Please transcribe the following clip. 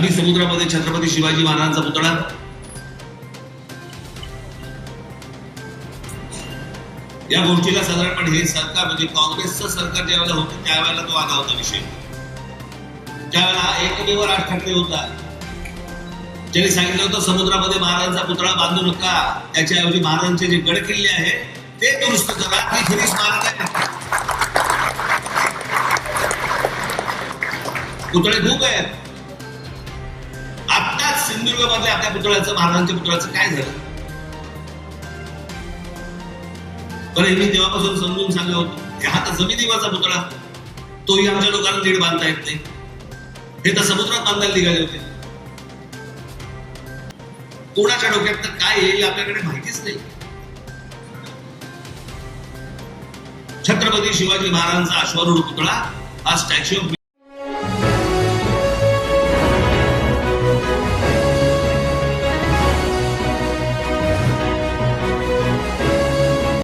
अरबी समुद्रामध्ये छत्रपती शिवाजी महाराजांचा पुतळा. या गोष्टीला साधारणपणे हे सरकार म्हणजे काँग्रेसचं सरकार ज्यावेळेला होतं त्यावेळेला तो आला होता विषय. त्यावेळेला एकमेव राज ठाकरे होता. ज्यांनी सांगितलं होतं समुद्रामध्ये महाराजांचा पुतळा बांधू नका. त्याच्याऐवजी महाराजांचे जे गड किल्ले आहेत ते दुरुस्त करा. ती खरी स्मारक आहे पुतळे खूप आहेत. सिंधुदुर्गमधल्या आपल्या पुतळ्याचं महाराजांच्या पुतळ्याचं काय झालं? बरं मी तेव्हापासून समजून सांगलं होतं हा तर जमिनीवरचा पुतळा. तोही आमच्या लोकांना नीट बांधता येत नाही. हे तर समुद्रात बांधायला निघाले होते. कोणाच्या डोक्यात तर काय येईल आपल्याकडे माहितीच नाही. छत्रपती शिवाजी महाराजांचा अश्वारूढ पुतळा हा स्टॅच्यू ऑफ